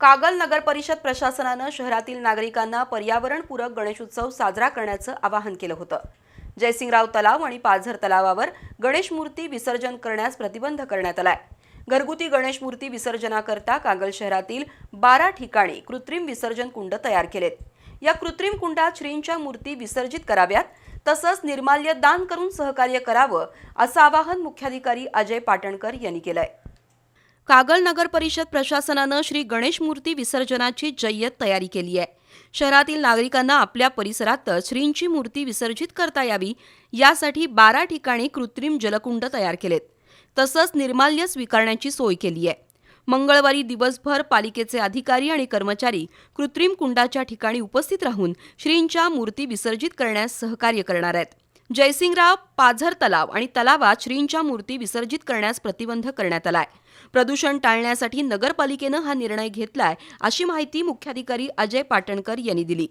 कागल नगर परिषद प्रशासनानं शहरातील नागरिकांना पर्यावरणपूरक गणेशोत्सव साजरा करण्याचं आवाहन केलं होतं. जयसिंगराव तलाव आणि पाझर तलावावर गणेश मूर्ती विसर्जन करण्यास प्रतिबंध करण्यात आलाय. घरगुती गणेश मूर्ती विसर्जनाकरता कागल शहरातील बारा ठिकाणी कृत्रिम विसर्जन कुंड तयार केलेत. या कृत्रिम कुंडात श्रींच्या मूर्ती विसर्जित कराव्यात तसंच निर्माल्य दान करून सहकार्य करावं असं आवाहन मुख्याधिकारी अजय पाटणकर यांनी केलंय. कागल नगर परिषद प्रशासनानं श्री गणेश मूर्ती विसर्जनाची जय्यत तयारी केली आहे. शहरातील नागरिकांना आपल्या परिसरातच श्रींची मूर्ती विसर्जित करता यावी यासाठी बारा ठिकाणी कृत्रिम जलकुंड तयार केलेत. तसंच निर्माल्य स्वीकारण्याची सोय केली आहे. मंगळवारी दिवसभर पालिकेचे अधिकारी आणि कर्मचारी कृत्रिम कुंडाच्या ठिकाणी उपस्थित राहून श्रींच्या मूर्ती विसर्जित करण्यास सहकार्य करणार आहेत. जयसिंगराव पाझर तलाव आणि तलावात श्रींच्या मूर्ती विसर्जित करण्यास प्रतिबंध करण्यात आलाय. प्रदूषण टाळण्यासाठी नगरपालिकेनं हा निर्णय घेतलाय अशी माहिती मुख्याधिकारी अजय पाटणकर यांनी दिली.